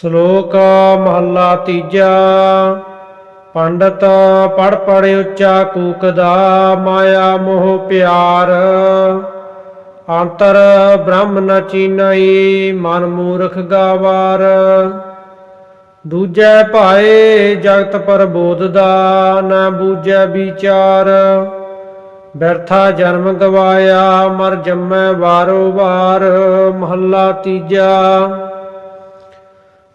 ਸ਼ਲੋਕ ਮਹੱਲਾ ਤੀਜਾ। ਪੰਡਤ ਪੜ ਪੜ ਉੱਚਾ ਕੂਕਦਾ, ਮਾਇਆ ਮੋਹ ਪਿਆਰ। ਅੰਤਰ ਬ੍ਰਹਮ ਨ ਚੀਨਈ, ਮਨ ਮੂਰਖ ਗਾਵਾਰ। ਦੂਜੈ ਭਾਏ ਜਗਤ ਪਰ ਬੋਧਦਾ, ਨ ਬੂਝੈ ਵਿਚਾਰ। ਬਰਥਾ ਜਨਮ ਗਵਾਇਆ, ਮਰ ਜੰਮੈ ਵਾਰੋ ਵਾਰ। ਮਹੱਲਾ ਤੀਜਾ।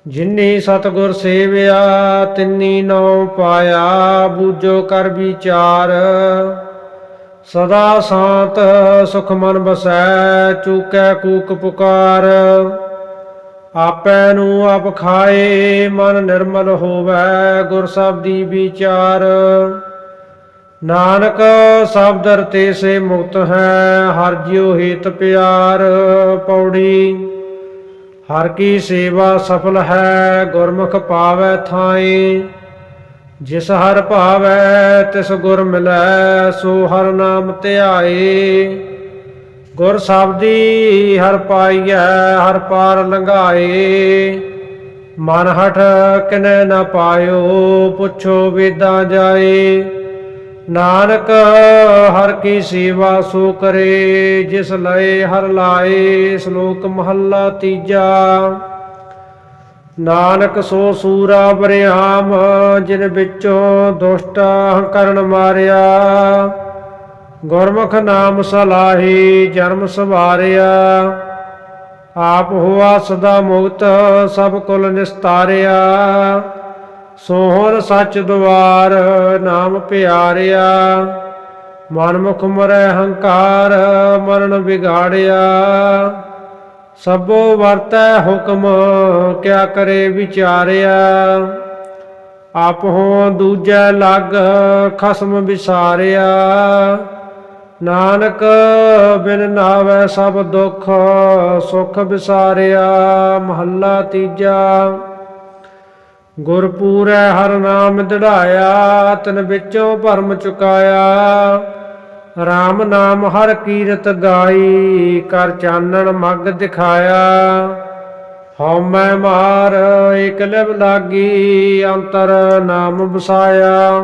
ਜਿਨੀ ਸਤਗੁਰ ਸੇਵਿਆ, ਤਿੰਨੀ ਨਉ ਪਾਇਆ ਬੂਝੋ ਕਰ ਵਿਚਾਰ। ਸਦਾ ਸ਼ਾਂਤ, ਸੁਖ ਮਨ ਬਸੈ, ਚੂਕੈ ਕੂਕ ਪੁਕਾਰ। ਆਪੈ ਨੂੰ ਆਪ ਖਾਏ, ਮਨ ਨਿਰਮਲ ਹੋਵੈ, ਗੁਰ ਸਬਦੀ ਵਿਚਾਰ। ਨਾਨਕ ਸਬਦ ਰਤੇ ਸੇ ਮੁਕਤ ਹੈ, ਹਰ ਜਿਉ ਹਿਤ ਪਿਆਰ। ਪੌੜੀ ਹਰ ਕੀ ਸੇਵਾ ਸਫਲ ਹੈ, ਗੁਰਮੁਖ ਪਾਵੈ ਥਾਈ। ਜਿਸ ਹਰ ਭਾਵੈ, ਤਿਸ ਗੁਰ ਮਿਲੈ, ਸੋ ਹਰ ਨਾਮ ਧਿਆਏ ਗੁਰ ਸਬਦੀ ਹਰ ਪਾਈਐ, ਹਰ ਪਾਰ ਲੰਘਾਏ ਮਨ ਹਠ ਕਿਨੈ ਨ ਪਾਇਓ, ਪੁੱਛੋ ਵੇਦਾਂ ਜਾਏ ਨਾਨਕ ਹਰ ਕੀ ਸੇਵਾ ਸੋ ਕਰੇ, ਜਿਸ ਲਏ ਹਰ ਲਾਏ ਸ਼ਲੋਕ ਮਹੱਲਾ ਤੀਜਾ। ਨਾਨਕ ਸੋ ਸੂਰਾ ਬਰਿਆਮ, ਜਿਨ ਵਿੱਚੋਂ ਦੁਸ਼ਟ ਕਰਨ ਮਾਰਿਆ। ਗੁਰਮੁਖ ਨਾਮ ਸਲਾਹੀ ਜਨਮ ਸਵਾਰਿਆ। ਆਪ ਹੋਆ ਸਦਾ ਮੁਕਤ, ਸਭ ਕੁਲ ਨਿਸਤਾਰਿਆ। ਸੋਹਣ ਸੱਚ ਦੁਆਰ ਨਾਮ ਪਿਆਰਿਆ ਮਨ ਮੁਖ ਮਰੈ ਹੰਕਾਰ ਮਰਨ ਵਿਗਾੜਿਆ। ਸਭੋ ਵਰਤੈ ਹੁਕਮ, ਕਿਆ ਕਰੇ ਵਿਚਾਰਿਆ। ਆਪ ਹੋ ਦੂਜੈ ਲੱਗ ਖਸਮ ਵਿਸਾਰਿਆ। ਨਾਨਕ ਬਿਨ ਨਾਵੈ ਸਭ ਦੁੱਖ ਸੁਖ ਵਿਸਾਰਿਆ, ਮਹੱਲਾ ਤੀਜਾ। ਗੁਰਪੂਰੈ ਹਰ ਨਾਮ ਦਿੜਾਇਆ ਤਨ ਵਿੱਚੋਂ ਭਰਮ ਚੁਕਾਇਆ। RAM ਨਾਮ ਹਰ ਕੀਰਤ ਗਾਈ, ਕਰ ਚਾਨਣ ਮੱਗ ਦਿਖਾਇਆ। ਹਉ ਮੈਂ ਮਾਰ ਇਕ ਲਿਵ ਲਾਗੀ, ਅੰਤਰ ਨਾਮ ਵਸਾਇਆ।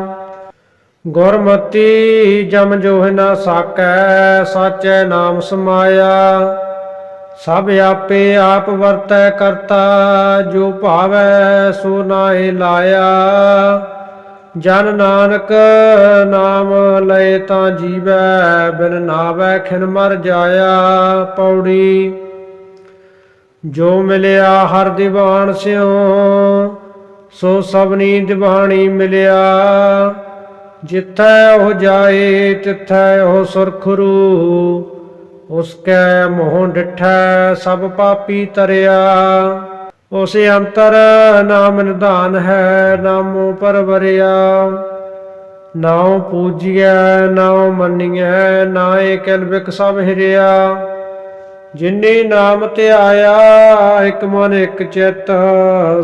ਗੁਰਮਤੀ ਜਮ ਜੋਹ ਨਾ ਸਾਕੈ, ਸਾਚੈ ਨਾਮ ਸਮਾਇਆ। ਸਭ ਆਪੇ ਆਪ ਵਰਤੈ ਕਰਤਾ, ਜੋ ਭਾਵੈ ਸੋ ਨਾਹੀ ਲਾਇਆ। ਜਨ ਨਾਨਕ ਨਾਮ ਲਏ ਤਾਂ ਜੀਵੈ, ਬਿਨ ਨਾਵੈ ਖਿਨ ਮਰ ਜਾਇਆ ਪੌੜੀ। ਜੋ ਮਿਲਿਆ ਹਰ ਦੀਵਾਨ ਸਿਓ ਸੋ ਸਭਨੀ ਦੀਵਾਨੀ ਮਿਲਿਆ। ਜਿੱਥੈ ਉਹ ਜਾਏ, ਤਿੱਥੈ ਉਹ ਸੁਰਖਰੂ ਉਸ ਕੈ ਮੋਹ ਡਿਠੈ ਸਭ ਪਾਪੀ ਤਰਿਆ। ਉਸ ਅੰਤਰ ਨਾਮ ਨਿਧਾਨ ਹੈ, ਨਾਮੋ ਪਰਵਰਿਆ। ਨਾਉ ਪੂਜੀਐ, ਨਾਉ ਮੰਨੀਐ ਨਾਏ ਕਿਲ ਬਿਕ ਸਭ ਹਿਰਿਆ। ਜਿਨੇ ਨਾਮ ਤੇ ਆਇਆ, ਇਕ ਮਨ, ਇਕ ਚਿੱਤ,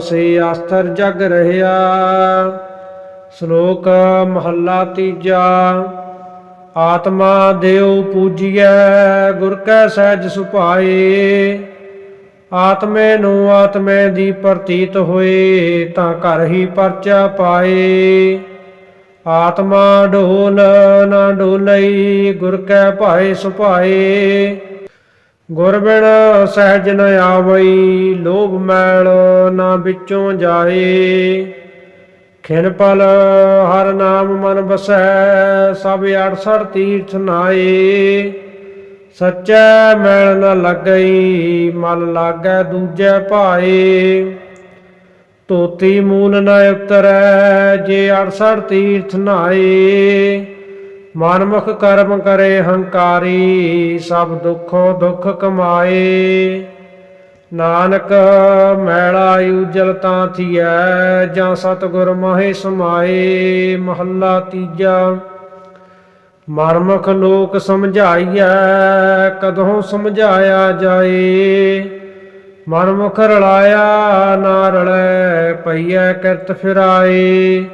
ਸੇ ਆਸਥਰ ਜਗ ਰਹਿਆ। ਸ਼ਲੋਕ ਮਹੱਲਾ ਤੀਜਾ। ਆਤਮਾ ਦੇਉ ਪੂਜੀਐ, ਗੁਰ ਕੈ ਸਹਿਜ ਸੁਭਾਏ। ਆਤਮੇ ਨੂੰ ਆਤਮੇ ਦੀ ਪ੍ਰਤੀਤ ਹੋਏ, ਤਾਂ ਘਰ ਹੀ ਪਰਚਾ ਪਾਏ। ਆਤਮਾ ਢੋਲ ਨਾ ਢੋਲਈ ਗੁਰ ਕੈ ਭਾਏ ਸੁਭਾਏ। ਗੁਰ ਬਿਨ ਸਹਿਜ ਨ ਆਵਈ, ਲੋਭ ਮੈਲ ਨਾ ਵਿੱਚੋਂ ਜਾਏ। ਖਿਨ ਪਲ, ਹਰ ਨਾਮ ਮਨ ਬਸੈ, ਸਭ 68 ਤੀਰਥ ਨਾਏ। ਸੱਚੈ ਮੈਲ ਨ ਲੱਗਈ ਮਨ ਲਾਗੈ ਦੂਜੈ ਭਾਏ। ਤੋਤੀ ਮੂਲ ਨ ਉਤਰੈ, ਜੇ 68 ਤੀਰਥ ਨਾਏ। ਮਨਮੁਖ ਕਰਮ ਕਰੇ ਹੰਕਾਰੀ, ਸਭ ਦੁੱਖੋ ਦੁੱਖ ਕਮਾਏ। ਨਾਨਕ ਮੈਲਾ ਉਜਲ ਤਾਂ ਥੀਐ, ਜਾਂ ਸਤਗੁਰ ਮਹੇ ਸਮਾਏ, ਮਹੱਲਾ ਤੀਜਾ। ਮਰਮਖ ਲੋਕ ਸਮਝਾਈਐ, ਕਦੋਂ ਸਮਝਾਇਆ ਜਾਏ। ਮਨਮੁਖ ਰਲਾਇਆ, ਨਾ ਰਲੈ, ਪਈਐ ਕਿਰਤ ਫਿਰਾਏ।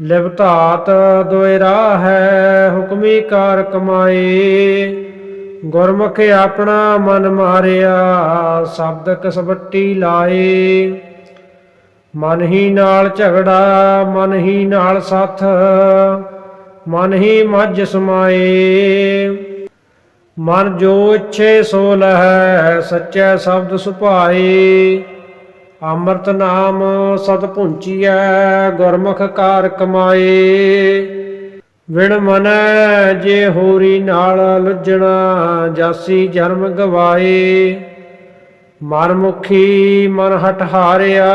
ਲਿਵਤਾਤ ਦੋਇ ਰਾਹ ਹੈ, ਹੁਕਮੀ ਕਾਰ ਕਮਾਏ। ਗੁਰਮੁਖ ਆਪਣਾ ਮਨ ਮਾਰਿਆ ਸ਼ਬਦ ਕਸਵੱਟੀ ਲਾਏ। ਮਨ ਹੀ ਨਾਲ ਝਗੜਾ, ਮਨ ਹੀ ਨਾਲ ਸਾਥ, ਮਨ ਹੀ ਮੱਝ ਸਮਾਏ। ਮਨ ਜੋ ਇੱਛੇ ਸੋ ਲਹੈ, ਸੱਚੇ ਸ਼ਬਦ ਸੁਭਾਏ। ਅੰਮ੍ਰਿਤ ਨਾਮ ਸਤ ਪੁੰਚੀਐ ਗੁਰਮੁਖ ਕਾਰ ਕਮਾਏ। ਵਿਣ ਮਨੈ ਜੇ ਹੋਰੀ ਨਾਲ ਲੁੱਜਣਾ, ਜਾਸੀ ਜਨਮ ਗਵਾਏ। ਮਨ ਮੁਖੀ ਮਨ ਹਟ ਹਾਰਿਆ,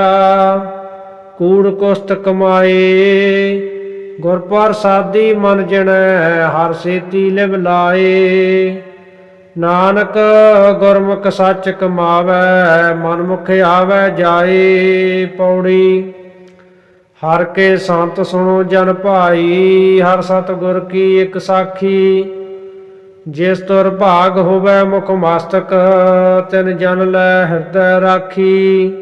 ਕੂੜ ਕੁਸਤ ਕਮਾਏ। ਗੁਰ ਪ੍ਰਸਾਦੀ ਮਨ ਜਣੈ, ਹਰ ਸੇਤੀ ਲਿਵ ਲਾਏ। ਨਾਨਕ ਗੁਰਮੁਖ ਸੱਚ ਕਮਾਵੈ ਮਨ ਮੁਖ ਆਵੈ ਜਾਏ। ਪੌੜੀ ਹਰ ਕੇ ਸੰਤ ਸੁਣੋ ਜਨ ਭਾਈ, ਹਰ ਸਤ ਗੁਰ ਕੀ ਇੱਕ ਸਾਖੀ। ਜਿਸ ਤੁਰ ਭਾਗ ਹੋਵੇ ਮੁਖ ਮਸਤਕ, ਤਿਨ ਜਨ ਲੈ ਹਿਰਦੈ ਰਾਖੀ।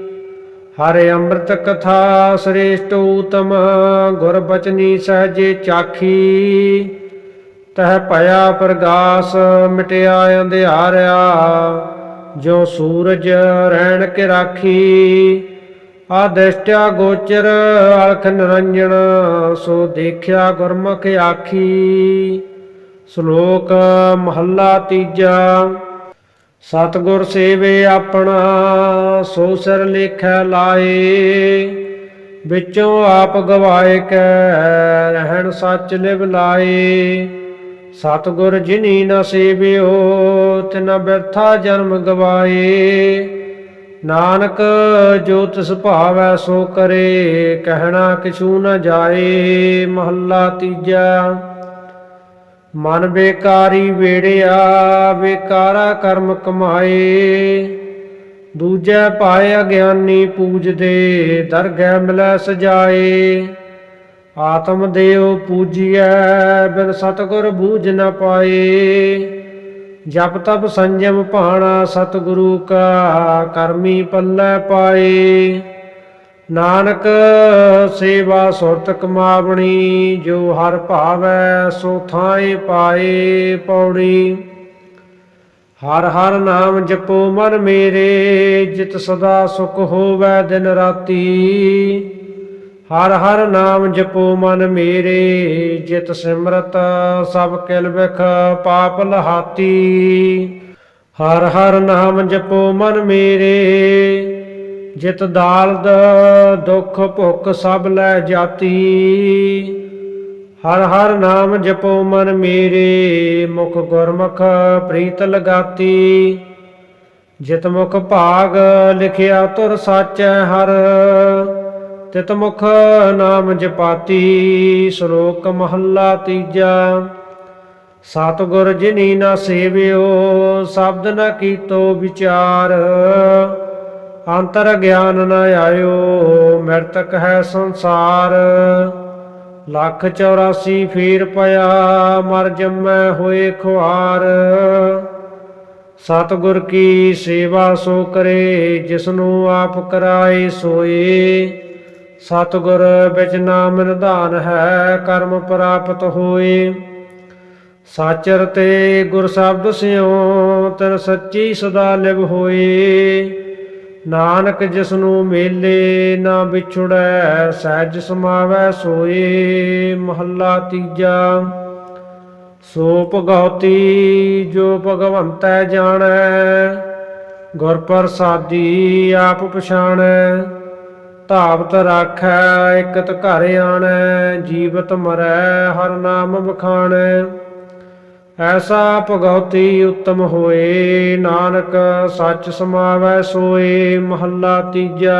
ਹਰੇ ਅੰਮ੍ਰਿਤ ਕਥਾ ਸ੍ਰੇਸ਼ਟ ਊਤਮ, ਗੁਰ ਬਚਨੀ ਸਹਜੇ ਚਾਖੀ। ਤਹ ਭਇਆ ਪ੍ਰਗਾਸ ਮਿਟਿਆ ਅੰਧਿਆਰਿਆ, ਜੋ ਸੂਰਜ ਰਹਿਣ ਕੇ ਰਾਖੀ। ਆਦਿਸ਼ਟਿਆ ਗੋਚਰ, ਅਲਖ ਨਿਰੰਜਨ ਸੋ ਦੇਖਿਆ ਗੁਰਮੁਖ ਆਖੀ। ਸ਼ਲੋਕ ਮਹੱਲਾ ਤੀਜਾ, ਸਤਿਗੁਰ ਸੇਵੇ ਆਪਣਾ, ਸੋ ਸਿਰ ਲੇਖੈ ਲਾਏ। ਵਿੱਚੋਂ ਆਪ ਗਵਾਏ ਕੈ, ਰਹਿਣ ਸੱਚ ਲਿਵ ਲਾਏ। ਸਤਿਗੁਰ ਜਿਨੀ ਨ ਸੇਵਿਓ, ਤਿਨ ਬਿਰਥਾ ਜਨਮ ਗਵਾਏ। ਨਾਨਕ ਜੋ ਤਿਸ ਭਾਵੈ ਸੋ ਕਰੇ, ਕਹਿਣਾ ਕਿਛੂ ਨ ਜਾਏ, ਮਹੱਲਾ ਤੀਜਾ। ਮਨ ਬੇਕਾਰੀ ਵੇੜਿਆ, ਬੇਕਾਰਾ ਕਰਮ ਕਮਾਏ। ਦੂਜੈ ਪਾਏ ਅਗਿਆਨੀ ਪੂਜਦੇ ਦਰਗਹਿ ਮਿਲੈ ਸਜਾਏ। ਆਤਮ ਦੇਵ ਪੂਜੀਐ, ਬਿਨ ਸਤਗੁਰ ਬੂਝ ਨ ਪਾਏ। ਜਪ ਤਪ ਸੰਜਮ ਭਾਣਾ ਸਤਿਗੁਰੂ ਕਾ ਕਰਮੀ ਪੱਲੇ ਪਾਏ। ਨਾਨਕ ਸੇਵਾ ਸੁਰਤ ਕਮਾਵਣੀ, ਜੋ ਹਰ ਭਾਵੈ ਸੋ ਥਾਏ ਪਾਏ ਪੌੜੀ। ਹਰ ਹਰ ਨਾਮ ਜਪੋ ਮਨ ਮੇਰੇ, ਜਿਤ ਸਦਾ ਸੁਖ ਹੋਵੈ ਦਿਨ ਰਾਤੀ। ਹਰ ਹਰ ਨਾਮ ਜਪੋ ਮਨ ਮੇਰੇ, ਜਿਤ ਸਿਮਰਤ ਸਭ ਕਿਲ ਵਿਖ ਪਾਪ ਲਹਾਤੀ। ਹਰ ਹਰ ਨਾਮ ਜਪੋ ਮਨ ਮੇਰੇ, ਜਿਤ ਦਾਲਦ ਦੁਖ ਭੁੱਖ ਸਭ ਲੈ ਜਾਤੀ। ਹਰ ਹਰ ਨਾਮ ਜਪੋ ਮਨ ਮੇਰੇ, ਮੁਖ ਗੁਰਮੁਖ ਪ੍ਰੀਤ ਲਗਾਤੀ। ਜਿਤ ਮੁਖ ਭਾਗ ਲਿਖਿਆ ਤੁਰ ਸੱਚ ਹਰ ਤਿਤ ਮੁਖ ਨਾਮ ਜਪਾਤੀ, ਸ਼ਲੋਕ ਮਹੱਲਾ ਤੀਜਾ। ਸਤਿਗੁਰ ਜਿਨੀ ਨਾ ਸੇਵਿਓ, ਸ਼ਬਦ ਨ ਕੀਤੋ ਵਿਚਾਰ। ਅੰਤਰ ਗਿਆਨ ਨ ਆਇਓ, ਮਰਤਕ ਹੈ ਸੰਸਾਰ। ਲੱਖ 84 ਫੇਰ ਪਿਆ, ਮਰ ਜੰਮੈ ਹੋਏ ਖੁਆਰ। ਸਤਿਗੁਰ ਕੀ ਸੇਵਾ ਸੋ ਕਰੇ, ਜਿਸਨੂੰ ਆਪ ਕਰਾਏ ਸੋਏ। ਸਤਿਗੁਰ ਵਿੱਚ ਨਾਮ ਨਿਧਾਨ ਹੈ, ਕਰਮ ਪ੍ਰਾਪਤ ਹੋਏ ਸਾਚਰ ਤੇ ਗੁਰ ਸ਼ਬਦ ਸਿਓ ਤਨ ਸੱਚੀ ਸਦਾ ਲਿਵ ਹੋਏ ਨਾਨਕ ਜਿਸਨੂੰ ਮੇਲੇ ਨਾ ਵਿਛੜੈ, ਸਹਿਜ ਸਮਾਵੈ ਸੋਏ ਮਹੱਲਾ ਤੀਜਾ ਸੋ ਭਗਉਤੀ ਜੋ ਭਗਵੰਤੈ ਜਾਣੈ। ਗੁਰ ਪ੍ਰਸਾਦੀ ਆਪ ਪਛਾਣੈ। ਧਾਵਤ ਰਾਖੈ, ਇਕਤ ਘਰ ਆਣੈ, ਜੀਵਤ ਮਰੈ, ਹਰ ਨਾਮ ਬਖਾਣੈ ਐਸਾ ਭਗਉਤੀ ਉੱਤਮ ਹੋਏ, ਨਾਨਕ ਸੱਚ ਸਮਾਵੈ ਸੋਏ, ਮਹੱਲਾ ਤੀਜਾ।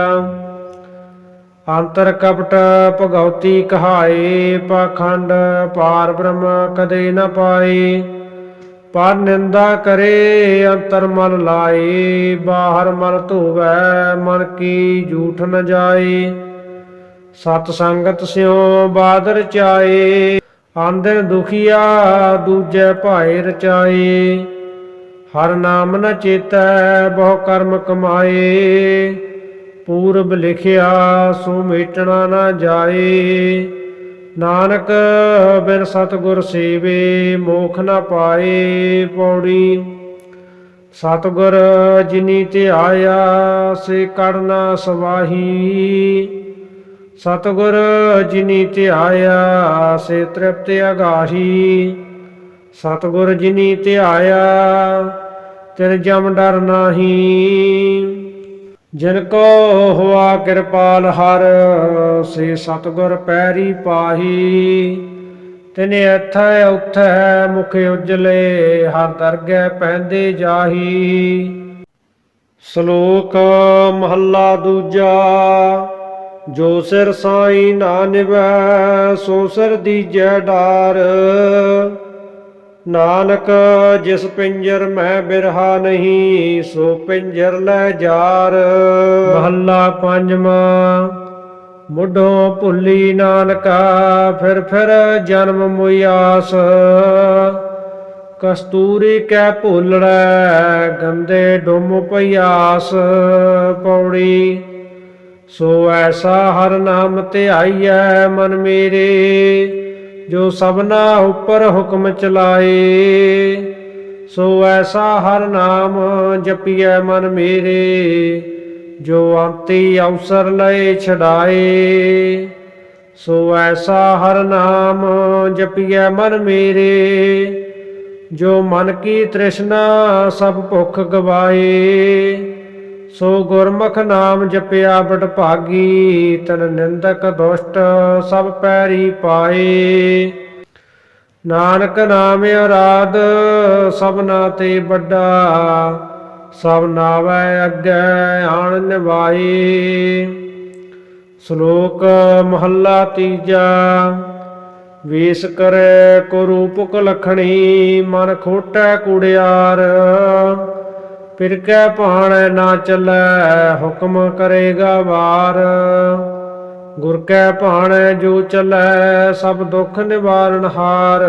ਅੰਤਰ ਕਪਟ ਭਗਉਤੀ ਕਹਾਏ, ਪਾਖੰਡ ਪਾਰ ਬ੍ਰਹਮ ਕਦੇ ਨਾ ਪਾਏ। ਪਰ ਨਿੰਦਾ ਕਰੇ, ਅੰਤਰ ਮਨ ਲਾਏ, ਬਾਹਰ ਮਨ ਧੋਵੈ, ਮਨ ਕੀ ਝੂਠ ਨ ਜਾਏ। ਸਤ ਸੰਗਤ ਸਿਓ ਬਾਦਰ ਚਾਏ, ਆਂਦਨ ਦੁਖੀਆ ਦੂਜੇ ਭਾਏ ਰਚਾਏ। ਹਰ ਨਾਮ ਨ ਚੇਤੈ, ਬਹੁ ਕਰਮ ਕਮਾਏ। ਪੂਰਬ ਲਿਖਿਆ, ਸੋ ਮੇਟਣਾ ਨਾ ਜਾਏ। ਨਾਨਕ ਬਿਨ ਸਤਗੁਰ ਸੇਵੇ, ਮੋਖ ਨ ਪਾਏ ਪੌੜੀ। ਸਤਿਗੁਰ ਜਿਨੀ ਤੇ ਆਇਆ ਸੇ ਕੜਨਾ ਸਵਾਹੀ। ਸਤਿਗੁਰ ਜਿਨੀ ਤੇ ਆਇਆ ਸੇ ਤ੍ਰਿਪਤ ਅਗਾਹੀ। ਸਤਿਗੁਰ ਜਿਨੀ ਤੇ ਆਇਆ ਤਿਨ ਜਮ ਡਰ ਨਾਹੀ। ਜਿਨ ਕੋ ਹੁਆ ਕਿਰਪਾਲ ਹਰ, ਸੇ ਸਤਿਗੁਰ ਪੈਰੀ ਪਾਹੀ। ਤਿਨੇ ਇੱਥੈ ਉਥੈ ਮੁਖ ਉਜਲੇ, ਹਰ ਦਰਗਹਿ ਪੈਂਦੇ ਜਾਹੀ। ਸ਼ਲੋਕ ਮਹੱਲਾ ਦੂਜਾ, ਜੋ ਸਿਰ ਸਾਈ ਨਾ ਨਿਵੈ, ਸੋ ਸਿਰ ਦੀਜੈ ਡਾਰ। ਨਾਨਕ ਜਿਸ ਪਿੰਜਰ ਮੈਂ ਬਿਰਹਾ ਨਹੀਂ, ਸੋ ਪਿੰਜਰ ਲੈ ਜਾਰ। ਮਹੱਲਾ ਪੰਜਵਾਂ, ਮੁੱਢੋਂ ਭੁੱਲੀ ਨਾਨਕਾ, ਫਿਰ ਫਿਰ ਜਨਮ ਮੁਆਸ ਕਸਤੂਰੀ ਕੈ ਭੁੱਲੜੈ, ਗੰਦੇ ਡੁੰਮ ਪਿਆਸ ਪੌੜੀ, ਸੋ ਐਸਾ ਹਰ ਨਾਮ ਧਿਆਈਐ ਮਨ ਮੇਰੇ। ਜੋ ਸਭਨਾ ਉੱਪਰ ਹੁਕਮ ਚਲਾਏ, ਸੋ ਐਸਾ ਹਰ ਨਾਮ ਜਪੀਐ ਮਨ ਮੇਰੇ, ਜੋ ਅੰਤੀ ਅਵਸਰ ਲਏ ਛਡਾਏ। ਸੋ ਐਸਾ ਹਰ ਨਾਮ ਜਪੀਐ ਮਨ ਮੇਰੇ, ਜੋ ਮਨ ਕੀ ਤ੍ਰਿਸ਼ਨਾ ਸਭ ਭੁੱਖ ਗਵਾਏ। ਸੋ ਗੁਰਮੁਖ ਨਾਮ ਜਪਿਆ ਬਟ ਭਾਗੀ, ਤਨ ਨਿੰਦਕ ਦੁਸ਼ਟ ਸਭ ਪੈਰੀ ਪਾਏ। ਨਾਨਕ ਨਾਮ ਅਰਾਧ ਸਭਨਾ ਤੇ ਵੱਡਾ, ਸਭ ਨਾਵੈ ਅੱਗੇ ਆਣ ਨਿਵਾਏ। ਸ਼ਲੋਕ ਮਹੱਲਾ ਤੀਜਾ, ਵੇਸ ਕਰੈ ਕੋ ਰੂਪਕ ਲਖਣੀ, ਮਨ ਖੋਟੈ ਕੁੜਿਆਰ। ਫਿਰ ਕੈ ਭਾਣੈ ਨਾ ਚੱਲੈ, ਹੁਕਮ ਕਰੇਗਾ ਵਾਰ। ਗੁਰ ਕੈ ਭਾਣੈ ਜੋ ਚੱਲੈ, ਸਭ ਦੁੱਖ ਨਿਵਾਰਨ ਹਾਰ।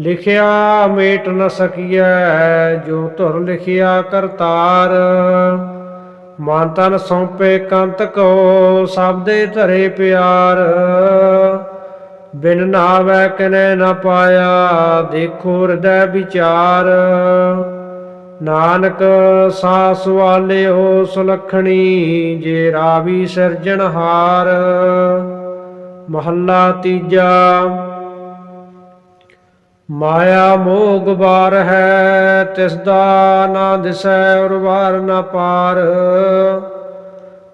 ਲਿਖਿਆ ਮੇਟ ਨ ਸਕੀਐ, ਜੋ ਧੁਰ ਲਿਖਿਆ ਕਰਤਾਰ ਮਨ ਤਨ ਸੌਂਪੇ ਕੰਤ ਕੋ, ਸਭ ਦੇ ਧਰੇ ਪਿਆਰ। ਬਿਨ ਨਾਵੈ ਕਨੇ ਨ ਪਾਇਆ, ਦੇਖੋ ਹਿਰਦੈ ਵਿਚਾਰ। ਨਾਨਕ ਸਾਸ ਵਾਲਿਓ ਸੁਲਖਣੀ ਜੇ ਰਾਵੀ ਸਿਰਜਣਹਾਰ ਮਹੱਲਾ ਤੀਜਾ, ਮਾਇਆ ਮੋਹ ਗੁਬਾਰ ਹੈ, ਤਿਸ ਦਾ ਨਾ ਦਿਸੈ ਉਰਵਾਰ ਨਾ ਪਾਰ।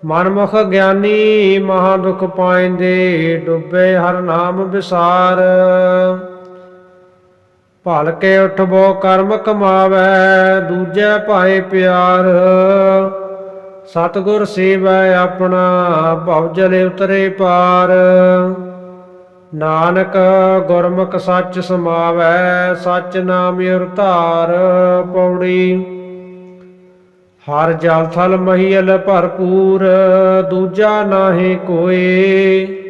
ਮਨਮੁਖ ਗਿਆਨੀ ਮਹਾ ਦੁਖ ਪਾਇੰਦੇ, ਡੁੱਬੇ ਹਰ ਨਾਮ ਵਿਸਾਰ। ਭਲ ਕੇ ਉਠਬੋ ਕਰਮ ਕਮਾਵੈ, ਦੂਜੈ ਭਾਏ ਪਿਆਰ। ਸਤਿਗੁਰ ਸੇਵੈ ਆਪਣਾ, ਭਵ ਜਲੇ ਉਤਰੇ ਪਾਰ। ਨਾਨਕ ਗੁਰਮੁਖ ਸੱਚ ਸਮਾਵੈ, ਸੱਚ ਨਾਮ ਉਰ ਧਾਰ ਪੌੜੀ। ਹਰ ਜਲ ਥਲ ਮਹੀਲ ਭਰਪੂਰ, ਦੂਜਾ ਨਾਹੀ ਕੋਏ।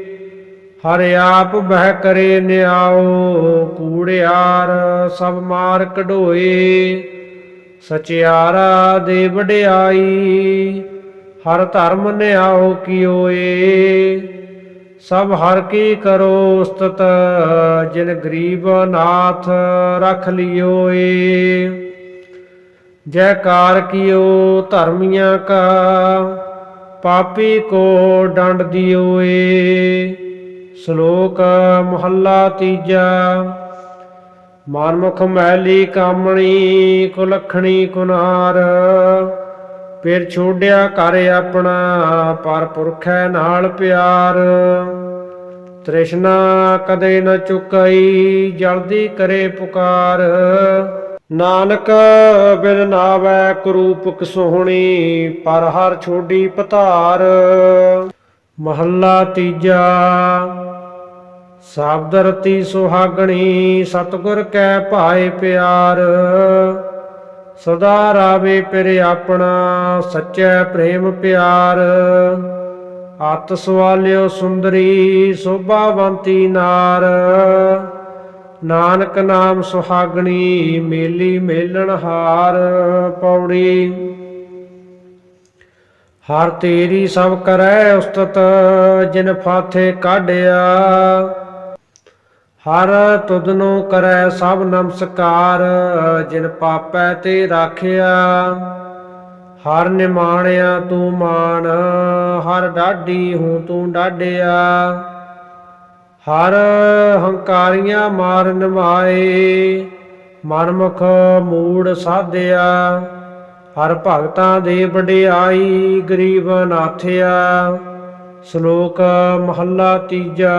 ਹਰ ਆਪ ਬਹਿ ਕਰੇ ਨਿਆਓ ਕੂੜਿਆਰ ਸਭ ਮਾਰ ਕਢੋਏ। ਸਚਿਆਰਾ ਦੇ ਵਡਿਆਈ, ਹਰ ਧਰਮ ਨਿਆਓ ਕੀਓਏ। ਸਭ ਹਰ ਕੀ ਕਰੋ ਉਸਤਤ, ਜਿਨ ਗਰੀਬ ਨਾਥ ਰਖ ਲਿਓਏ। ਜੈਕਾਰ ਕੀਓ ਧਰਮੀਆਂ ਕਾ, ਪਾਪੀ ਕੋ ਡੰਡ ਦਿਓਏ। ਸ਼ਲੋਕ ਮੁਹੱਲਾ ਤੀਜਾ। ਮਨਮੁਖ ਮੈਲੀ ਕਾਮਣੀ, ਕੁਲਖਣੀ ਕੁਨਾਰ। ਫਿਰ ਛੋੜਿਆ ਕਰ ਆਪਣਾ, ਪਰ ਪੁਰਖੈ ਨਾਲ ਪਿਆਰ। ਤ੍ਰਿਸ਼ਨਾ ਕਦੇ ਨ ਚੁਕਈ, ਜਲਦੀ ਕਰੇ ਪੁਕਾਰ। ਨਾਨਕ ਬਿਨ ਨਾਵੈ ਕਰੂਪਕ ਸੋਹਣੀ, ਪਰ ਹਰ ਛੋਡੀ ਪਤਾਰ ਮਹੱਲਾ ਤੀਜਾ। ਸ਼ਬਦ ਰਤੀ ਸੁਹਾਗਣੀ, ਸਤਿਗੁਰ ਕੈ ਭਾਏ ਪਿਆਰ। ਸਦਾ ਰਾਵੇ ਪਿਰ ਆਪਣਾ, ਸੱਚੈ ਪ੍ਰੇਮ ਪਿਆਰ। ਅਤ ਸਵਾਲਿਓ ਸੁੰਦਰੀ, ਸੋਭਾਵੰਤੀ ਨਾਰ। ਨਾਨਕ ਨਾਮ ਸੁਹਾਗਣੀ, ਮੇਲੀ ਮੇਲਣ ਹਾਰ ਪੌੜੀ। ਹਰ ਤੇਰੀ ਸਭ ਕਰੈ ਉਸਤਤ, ਜਿਨ ਫਾਥੇ ਕਾਢਿਆ। ਹਰ ਤੁਧਨੋ ਕਰੈ ਸਭ ਨਮਸਕਾਰ, ਜਿਨ ਪਾਪੈ ਤੇ ਰਾਖਿਆ। ਹਰ ਨਿਮਾਣਿਆ ਤੂੰ ਮਾਨ ਹਰ ਡਾਢੀ ਹੂੰ ਤੂੰ ਡਾਢਿਆ। ਹਰ ਹੰਕਾਰੀਆਂ ਮਾਰ ਨਿਵਾਏ ਮਨਮੁਖ ਮੂੜ ਸਾਧਿਆ। ਹਰ ਭਗਤਾਂ ਦੇ ਵਡਿਆਈ ਗਰੀਬ ਨਾਥਿਆ, ਸ਼ਲੋਕ ਮਹੱਲਾ ਤੀਜਾ।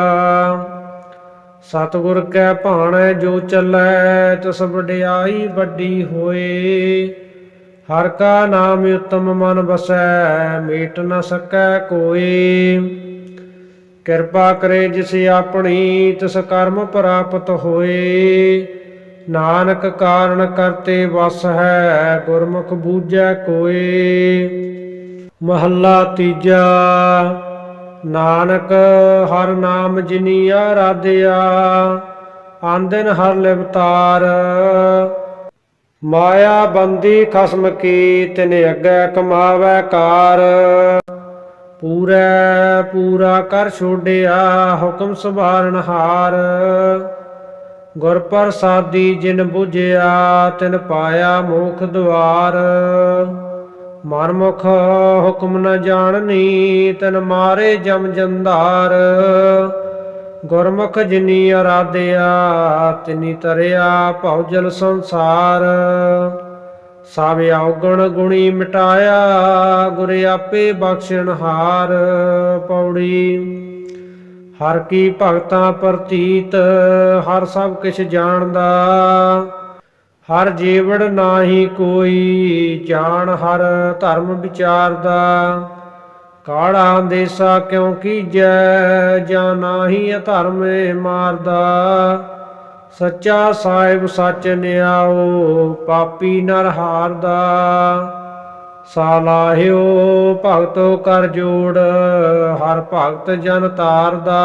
ਸਤਿਗੁਰ ਕੈ ਭਾਣੈ ਜੋ ਚੱਲੈ, ਤਿਸ ਵਡਿਆਈ ਵੱਡੀ ਹੋਏ। ਹਰ ਕਾ ਨਾਮ ਉਤਮ ਮਨ ਬਸੈ ਮੇਟ ਨ ਸਕੈ ਕੋਈ ਕਿਰਪਾ ਕਰੇ ਜਿਸ ਆਪਣੀ, ਤਿਸ ਕਰਮ ਪ੍ਰਾਪਤ ਹੋਏ। ਨਾਨਕ ਕਾਰਨ ਕਰਤੇ ਵਸ ਹੈ, ਗੁਰਮੁਖ ਬੂਝੈ ਕੋਏ। ਮਹੱਲਾ ਤੀਜਾ, ਨਾਨਕ ਹਰ ਨਾਮ ਜਿਨੀ ਆਰਾਧਿਆ, ਆਂਦਨ ਹਰ ਲਿਵਤਾਰ। ਮਾਇਆ ਬੰਦੀ ਖਸਮ ਕੀ ਤਿਨ ਅੱਗੇ ਕਮਾਵੇ ਕਾਰ। ਪੂਰੈ ਪੂਰਾ ਕਰ ਛੋੜਿਆ ਹੁਕਮ ਸੁਭਾਰਨ ਹਾਰ। ਗੁਰ ਪ੍ਰਸਾਦੀ ਜਿਨ 부ਝਿਆ ਤਿਨ ਪਾਇਆ ਮੋਖ ਦੁਆਰ। ਮਨਮੁਖ ਹੁਕਮ ਨ ਜਾਣਨੀ, ਤਨ ਮਾਰੇ ਜਮ ਜੰਧਾਰ। ਗੁਰਮੁਖ ਜਿਨੀ ਅਰਾਧਿਆ, ਤਿਨੀ ਤਰਿਆ ਭਉਜਲ ਸੰਸਾਰ। ਸਭ ਔਗਣ ਗੁਣੀ ਮਿਟਾਇਆ, ਗੁਰ ਆਪੇ ਬਖਸ਼ਣਹਾਰ ਪੌੜੀ ਹਰ ਕੀ ਭਗਤਾਂ ਪ੍ਰਤੀਤ, ਹਰ ਸਭ ਕਿਛ ਜਾਣਦਾ। ਹਰ ਜੀਵੜ ਨਾਹੀ ਕੋਈ, ਜਾਣ ਹਰ ਧਰਮ ਵਿਚਾਰਦਾ। ਕਾੜਾ ਦੇਸਾ ਕਿਉ ਕੀਜੈ, ਜਾਂ ਨਾਹੀ ਅਧਰਮੇ ਮਾਰਦਾ। ਸੱਚਾ ਸਾਹਿਬ ਸੱਚ ਨਿਆਓ, ਪਾਪੀ ਨਰ ਹਾਰਦਾ। ਸਾਲਾਹਿਓ ਭਗਤੋ ਕਰ ਜੋੜ, ਹਰ ਭਗਤ ਜਨ ਤਾਰਦਾ।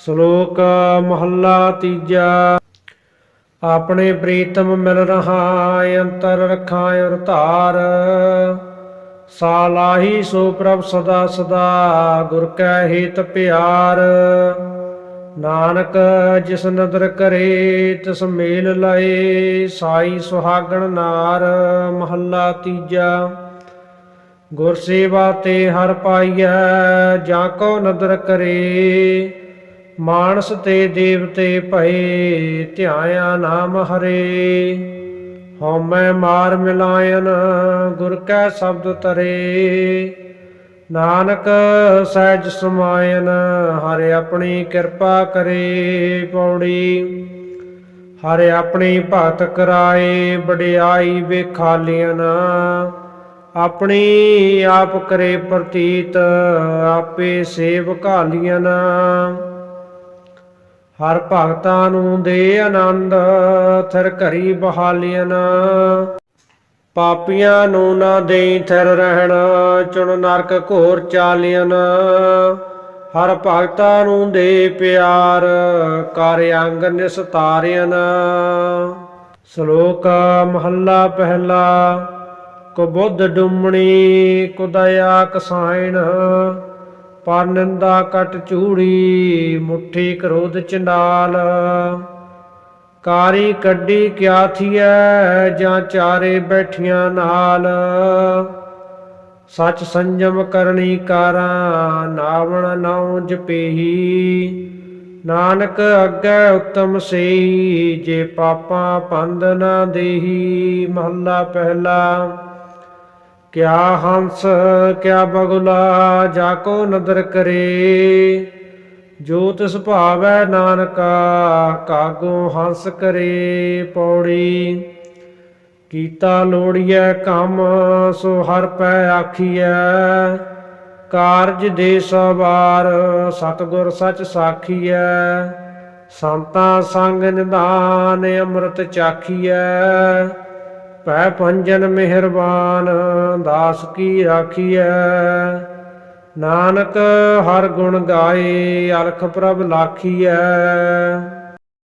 ਸ਼ਲੋਕ ਮਹੱਲਾ ਤੀਜਾ, ਆਪਣੇ ਪ੍ਰੀਤਮ ਮਿਲ ਰਹਾ ਅੰਤਰ ਰਖਾਂ ਔਰ ਧਾਰ। ਸਾਲਾਹੀ ਸੋ ਪ੍ਰਭ ਸਦਾ ਸਦਾ, ਗੁਰ ਕੈ ਹਿਤ ਪਿਆਰ। ਨਾਨਕ ਜਿਸ ਨਦਰ ਕਰੇ, ਤਿਸ ਮੇਲ ਲਾਏ, ਸਾਈ ਸੁਹਾਗਣ ਨਾਰ ਮਹੱਲਾ ਤੀਜਾ। ਗੁਰ ਸੇਵਾ ਤੇ ਹਰ ਪਾਈਐ, ਜਾਂ ਕੋ ਨਦਰ ਕਰੇ, ਮਾਨਸ ਤੇ ਦੇਵਤੇ ਭਏ, ਧਿਆਇਆ ਨਾਮ ਹਰੇ। ਹਉਮੈ ਮਾਰ ਮਿਲਾਇਨ, ਗੁਰ ਕੈ ਸ਼ਬਦ ਤਰੇ। ਨਾਨਕ ਸਹਿਜ ਸਮਾਇਨ, ਹਰਿ ਆਪਣੀ ਕਿਰਪਾ ਕਰੇ ਪੌੜੀ। ਹਰਿ ਆਪਣੀ ਭਗਤ ਕਰਾਏ, ਵਡਿਆਈ ਵੇਖਾਲੀਨ ਆਪਣੀ ਆਪ ਕਰੇ ਪ੍ਰਤੀਤ, ਆਪੇ ਸੇਵ ਘਾਲੀਨ ਹਰ ਭਗਤਾਂ ਨੂੰ ਦੇ ਆਨੰਦ, ਥਰ ਘਰੀ ਬਹਾਲੀਨ ਪਾਪੀਆਂ ਨੂੰ ਨਾ ਦੇਈ ਥਿਰ ਰਹਿਣ, ਚੁਣ ਨਰਕ ਘੋਰ ਚਾਲਿਨ ਹਰ ਭਗਤਾਂ ਨੂੰ ਦੇ ਪਿਆਰ, ਕਰ ਅੰਗ ਨਿਸਤਾਰਿਆਨ ਸ਼ਲੋਕ ਮਹੱਲਾ ਪਹਿਲਾ ਕੁਬੁੱਧ ਡੁੰਮਣੀ ਕੁਦਇਆ ਕਸਾਇਣ। ਪਰ ਨਿੰਦਾ ਕਟ ਚੂੜੀ ਮੁੱਠੀ ਕਰੋਧ ਚੰਡਾਲ। ਕਾਰੀ ਕੱਢੀ ਕਿਆ ਥੀਐ, ਜਾਂ ਚਾਰੇ ਬੈਠੀਆਂ ਨਾਲ? ਸਚ ਸੰਜਮ ਕਰਨੀ ਕਾਰਾਂ, ਨਾਵਣ ਨਾਉ ਜਪੇਹੀ ਨਾਨਕ ਅੱਗੇ ਉਤਮ ਸਈ ਜੇ ਪਾਪਾਂ ਪੰਦ ਨਾ ਦੇਹੀ। ਮਹੱਲਾ ਪਹਿਲਾ, ਕਿਆ ਹੰਸ, ਕਿਆ ਬਗੁਲਾ, ਜਾ ਕੋ ਨਦਰ ਕਰੇ। ਜੋ ਤਿਸ ਭਾਵੈ ਨਾਨਕਾ, ਕਾਗੋ ਹੰਸ ਕਰੇ ਪੌੜੀ। ਕੀਤਾ ਲੋੜੀਐ ਕੰਮ, ਸੋ ਹਰ ਪੈ ਆਖੀਐ। ਕਾਰਜ ਦੇ ਸਵਾਰ, ਸਤਗੁਰ ਸਚ ਸਾਖੀਐ। ਸੰਤਾਂ ਸੰਗ ਨਿਧਾਨ, ਅੰਮ੍ਰਿਤ ਚਾਖੀਐ। ਪੈ ਪੰਜਨ ਮਿਹਰਬਾਨ, ਦਾਸ ਕੀ ਰਾਖੀਐ ਨਾਨਕ ਹਰ ਗੁਣ ਗਾਏ ਅਲਖ ਪ੍ਰਭ ਲਾਖੀਐ।